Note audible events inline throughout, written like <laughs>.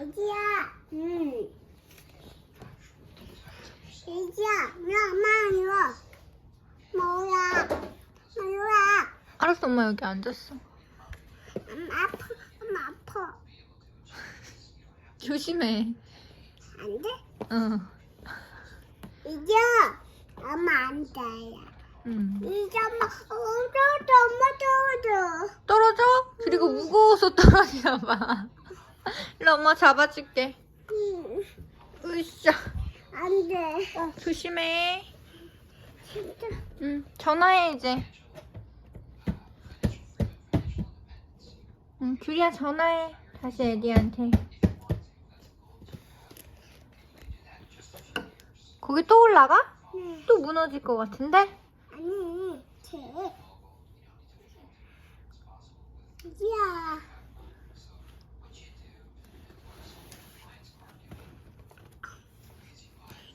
애기야, 응. 애기야, 엄마 이리 와. 뭐야? 이리 와. 알았어, 엄마 여기 앉았어. 엄마 아파, 엄마 아파. <laughs> 조심해. 안 돼? 응. 애기야, 엄마 안 돼요. 응. 이제 엄마, 어, 떨어져, 엄마 떨어져. 떨어져? 그리고 무거워서 떨어지나 봐. 일로 엄마 잡아줄게. 응, 으쌰. 안 돼. 조심해. 진짜. 응. 전화해 이제. 응, 규리야 전화해. 다시 에디한테. 거기 또 올라가? 네. 또 무너질 것 같은데? 아니, 쟤.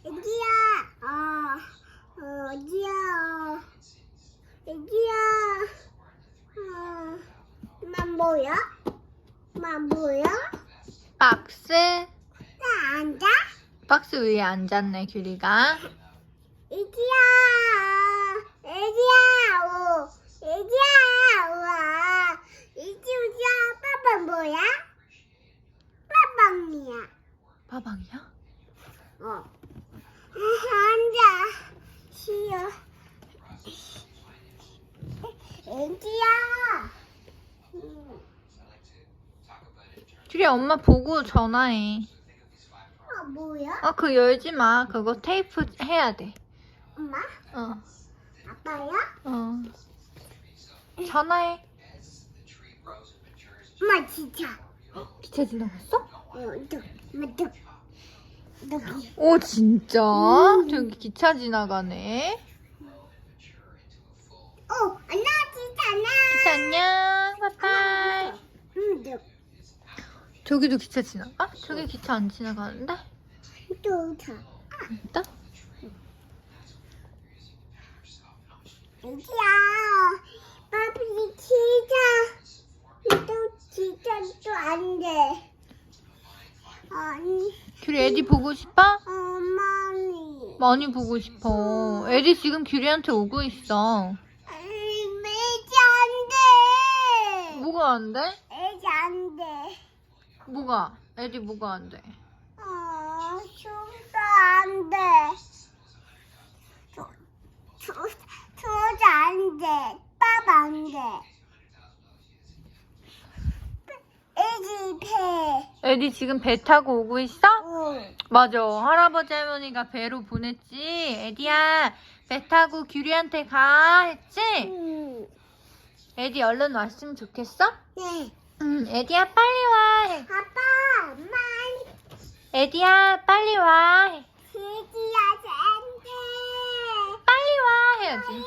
애기야, 어, 어, 애기야, 어, 애기야, 어, 만 뭐야? 만 뭐야? 박스. 나 앉아? 박스 위에 앉았네, 규리가. 애기야, 애기야, 오, 애기야, 와, 애기야, 빠빠 뭐야? 빠빵이야. 빠방이야? 어. 앉아. 쉬어. 애기야. 음, 규리야, 엄마 보고 전화해. 어, 뭐야? 어, 그거 열지 마. 그거 테이프 해야 돼. 엄마? 어, 아빠야? 어. 전화해. 엄마 진짜. 기차 지나갔어? 어, 너, 엄마 너. 여기. 오, 진짜? 음. 저기 기차 지나가네. 어, 안녕, 진짜 안녕. 기차 안녕. 바이바이. 응, 너. 저기도 기차 지나가? 저기 기차 안 지나가는데? 또 자. 있다? 애기야, 빠삐 진짜, 또 진짜 또 안 돼. 아니, 규리 애디 보고 싶어? 어머니. 많이 보고 싶어. 애디 지금 규리한테 오고 있어. 애기 안 돼. 뭐가 안 돼? 애기 안 돼. 뭐가? 애디 뭐가 안 돼? 어, 숨도 안 돼. 저, 저, 저도 안 돼. 빠빠 안 돼. 애기 배. 애디 지금 배 타고 오고 있어? 응. 맞아. 할아버지 할머니가 배로 보냈지. 애디야, 배 타고 규리한테 가. 했지? 응. 애디 얼른 왔으면 좋겠어? 네. 응, 애디야 빨리 와. 아빠, 엄마, 애디야 빨리 와. 돼지야, 쟤한테. 빨리 와 해야지.